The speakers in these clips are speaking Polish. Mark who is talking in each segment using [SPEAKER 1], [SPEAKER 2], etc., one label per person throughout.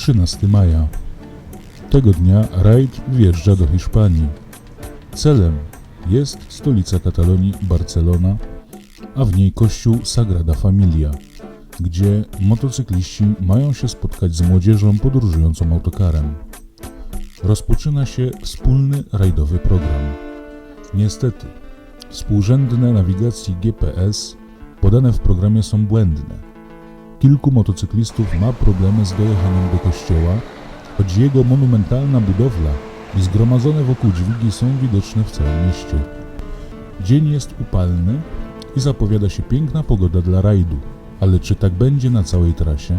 [SPEAKER 1] 13 maja. Tego dnia rajd wjeżdża do Hiszpanii. Celem jest stolica Katalonii Barcelona, a w niej kościół Sagrada Familia, gdzie motocykliści mają się spotkać z młodzieżą podróżującą autokarem. Rozpoczyna się wspólny rajdowy program. Niestety, współrzędne nawigacji GPS podane w programie są błędne. Kilku motocyklistów ma problemy z dojechaniem do kościoła, choć jego monumentalna budowla i zgromadzone wokół dźwigi są widoczne w całym mieście. Dzień jest upalny i zapowiada się piękna pogoda dla rajdu, ale czy tak będzie na całej trasie?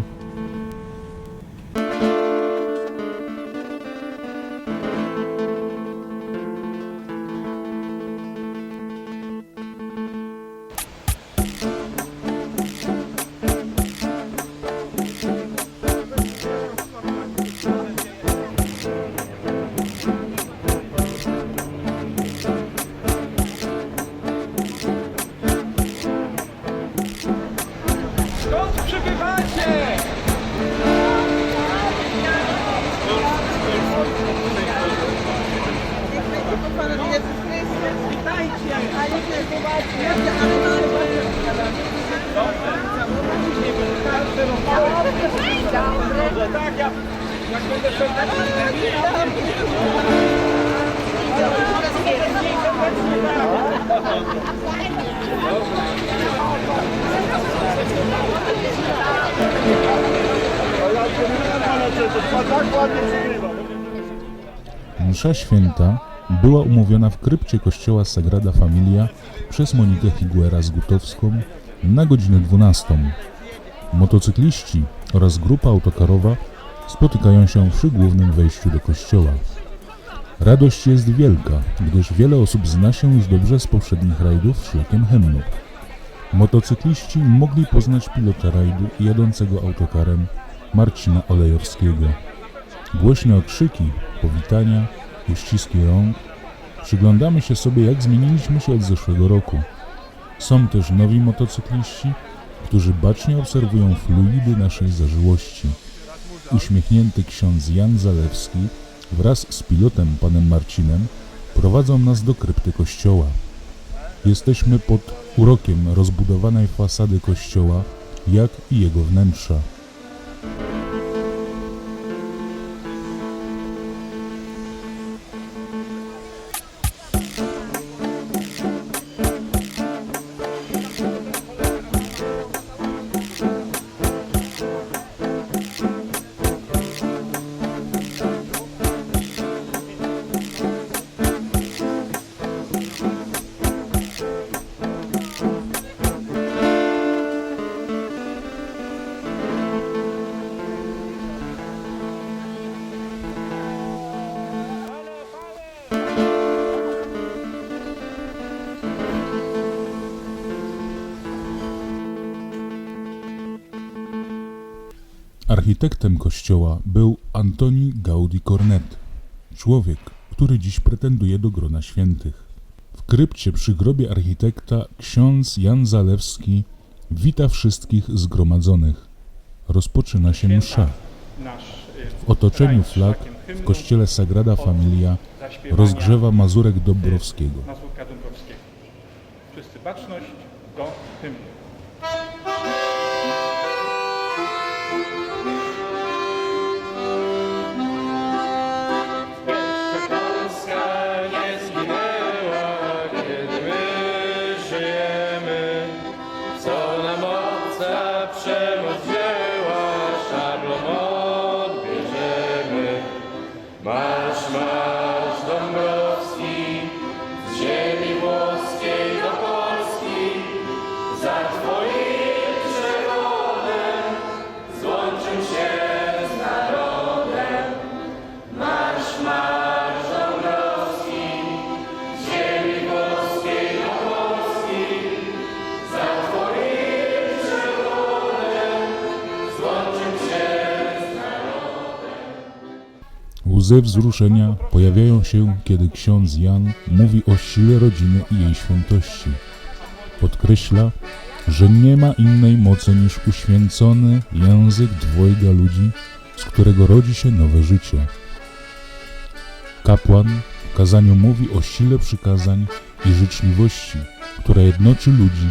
[SPEAKER 1] Msza święta była umówiona w krypcie kościoła Sagrada Familia przez Monikę Higuera z Gutowską na godzinę 12. Motocykliści oraz grupa autokarowa spotykają się przy głównym wejściu do kościoła. Radość jest wielka, gdyż wiele osób zna się już dobrze z poprzednich rajdów szlakiem hymnu. Motocykliści mogli poznać pilota rajdu jadącego autokarem Marcina Olejowskiego. Głośne okrzyki, powitania, uściski rąk. Przyglądamy się sobie, jak zmieniliśmy się od zeszłego roku. Są też nowi motocykliści, którzy bacznie obserwują fluidy naszej zażyłości. Uśmiechnięty ksiądz Jan Zalewski wraz z pilotem panem Marcinem prowadzą nas do krypty kościoła. Jesteśmy pod urokiem rozbudowanej fasady kościoła, jak i jego wnętrza. Architektem kościoła był Antoni Gaudi Cornet, człowiek, który dziś pretenduje do grona świętych. W krypcie przy grobie architekta ksiądz Jan Zalewski wita wszystkich zgromadzonych. Rozpoczyna się msza.
[SPEAKER 2] nasz
[SPEAKER 1] W otoczeniu flag w kościele Sagrada Familia rozgrzewa Mazurek.
[SPEAKER 2] Mazurka Dąbrowskiego. Wszyscy baczność
[SPEAKER 1] Łzy wzruszenia pojawiają się, kiedy ksiądz Jan mówi o sile rodziny i jej świętości. Podkreśla, że nie ma innej mocy niż uświęcony język dwojga ludzi, z którego rodzi się nowe życie. Kapłan w kazaniu mówi o sile przykazań i życzliwości, która jednoczy ludzi,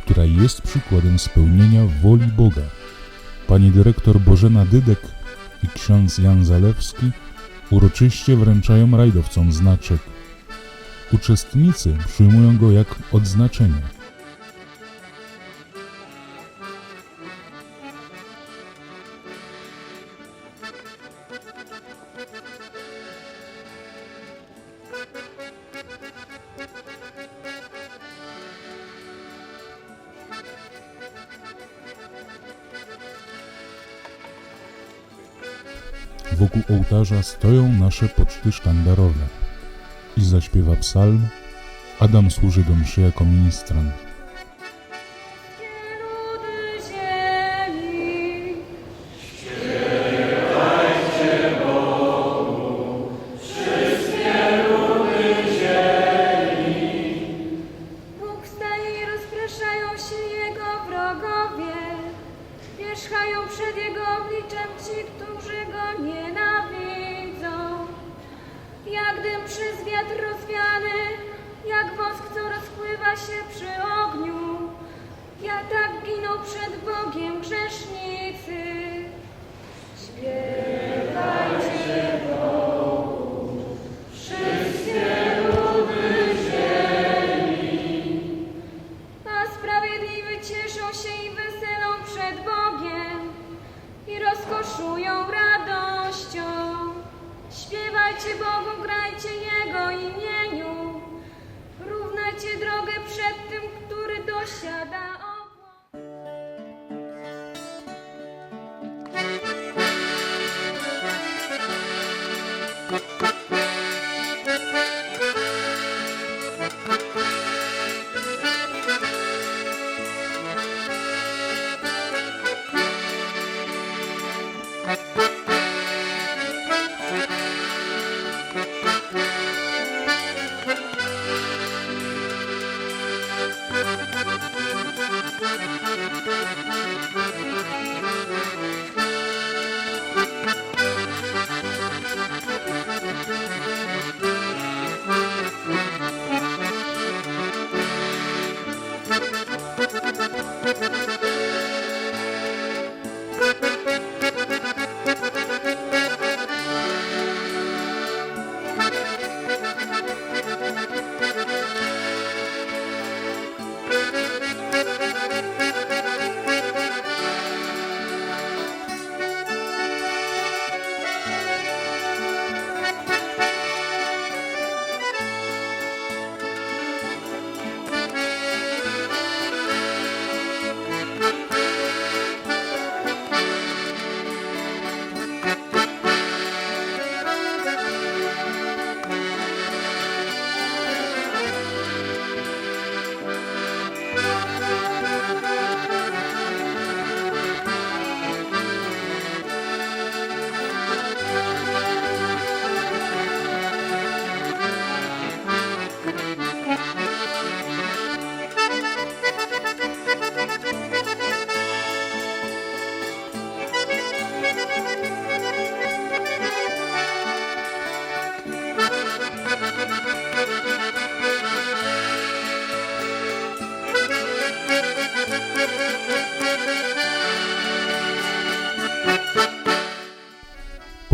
[SPEAKER 1] która jest przykładem spełnienia woli Boga. Pani dyrektor Bożena Dydek i ksiądz Jan Zalewski uroczyście wręczają rajdowcom znaczek. Uczestnicy przyjmują go jak odznaczenie. Wokół ołtarza stoją nasze poczty sztandarowe. I zaśpiewa psalm. Adam służy do mszy jako ministrant.
[SPEAKER 3] Się przy ogniu. Ja tak giną przed Bogiem grzesznicy. Śpiewajcie Bogu, wszystkie ludy ziemi. A sprawiedliwi cieszą się i weselą przed Bogiem i rozkoszują radością. Śpiewajcie Bogu, grajcie Jego imieniu. Równajcie drogę przed tym, który dosiada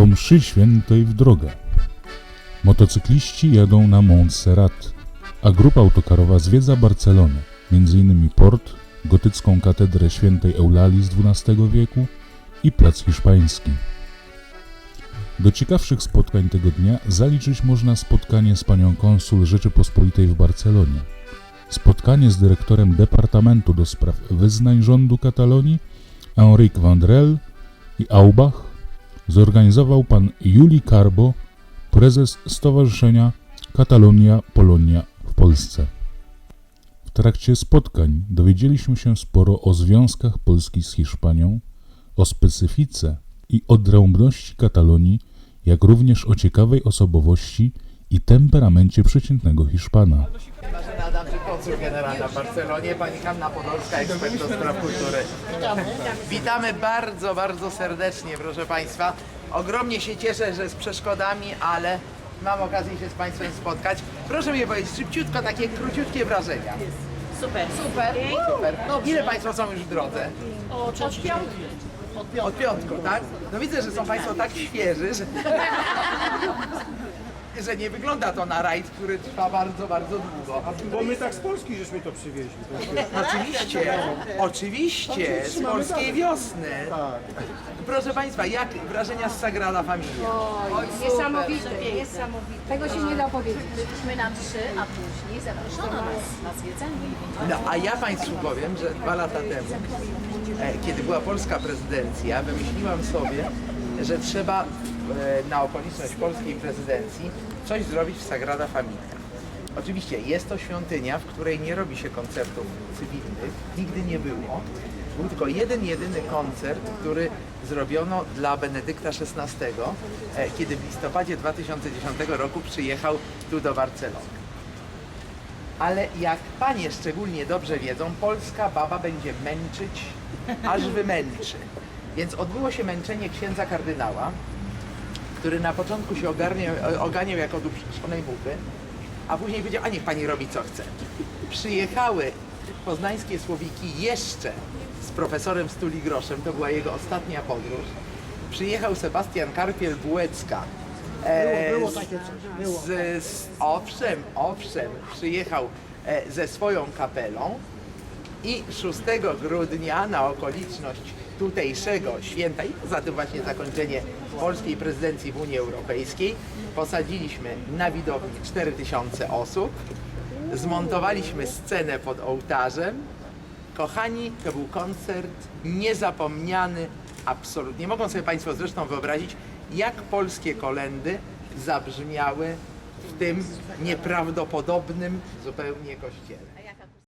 [SPEAKER 1] mszy świętej w drogę. Motocykliści jadą na Montserrat, a grupa autokarowa zwiedza Barcelonę, m.in. port, gotycką katedrę świętej Eulalii z XII wieku i plac hiszpański. Do ciekawszych spotkań tego dnia zaliczyć można spotkanie z panią konsul Rzeczypospolitej w Barcelonie, spotkanie z dyrektorem Departamentu do Spraw Wyznań Rządu Katalonii Enric Vandrel i Aubach zorganizował pan Juli Carbo, prezes Stowarzyszenia Katalonia Polonia w Polsce. W trakcie spotkań dowiedzieliśmy się sporo o związkach Polski z Hiszpanią, o specyfice i odrębności Katalonii, jak również o ciekawej osobowości i temperamencie przeciętnego Hiszpana.
[SPEAKER 4] Generalna w Barcelonie, pani Hanna Podolska, ekspert do spraw kultury. Witamy bardzo, bardzo serdecznie, proszę Państwa. Ogromnie się cieszę, że z przeszkodami, ale mam okazję się z Państwem spotkać. Proszę mi powiedzieć szybciutko takie króciutkie wrażenia.
[SPEAKER 5] Super.
[SPEAKER 4] Super, super. Ile Państwo są już w drodze?
[SPEAKER 5] Od piątki.
[SPEAKER 4] Od piątku, tak? No widzę, że są Państwo tak świeży, że, że nie wygląda to na rajd, który trwa bardzo, bardzo długo.
[SPEAKER 6] Bo my tak z Polski żeśmy to przywieźli.
[SPEAKER 4] Oczywiście, oczywiście, z polskiej wiosny. Proszę Państwa, jak wrażenia z Sagrada Familia?
[SPEAKER 7] Niesamowite, niesamowite. Tego się nie da powiedzieć.
[SPEAKER 5] Byliśmy na trzy, a później zaproszono nas na zwiedzanie.
[SPEAKER 4] No, a ja Państwu powiem, że dwa lata temu, e, kiedy była polska prezydencja, wymyśliłam sobie, że trzeba na okoliczność polskiej prezydencji coś zrobić w Sagrada Familia. Oczywiście jest to świątynia, w której nie robi się koncertów cywilnych, nigdy nie było. Był tylko jeden, jedyny koncert, który zrobiono dla Benedykta XVI, e, kiedy w listopadzie 2010 roku przyjechał tu do Barcelony. Ale jak panie szczególnie dobrze wiedzą, polska baba będzie męczyć, aż wymęczy. Więc odbyło się męczenie księdza kardynała, który na początku się ogarniał, oganiał jako do przyszkonej muchy, a później powiedział, a niech pani robi co chce. Przyjechały poznańskie słowiki jeszcze z profesorem Stuli Groszem, to była jego ostatnia podróż. Przyjechał Sebastian Karpiel-Bułecka. E,
[SPEAKER 6] Było, było
[SPEAKER 4] z-
[SPEAKER 6] takie coś, było.
[SPEAKER 4] z, z, owszem, owszem, przyjechał e, ze swoją kapelą i 6 grudnia na okoliczność tutejszego święta i poza tym właśnie zakończenie polskiej prezydencji w Unii Europejskiej posadziliśmy na widowni 4000 osób, zmontowaliśmy scenę pod ołtarzem. Kochani, to był koncert niezapomniany, absolutnie. Mogą sobie Państwo zresztą wyobrazić, jak polskie kolendy zabrzmiały w tym nieprawdopodobnym zupełnie kościele.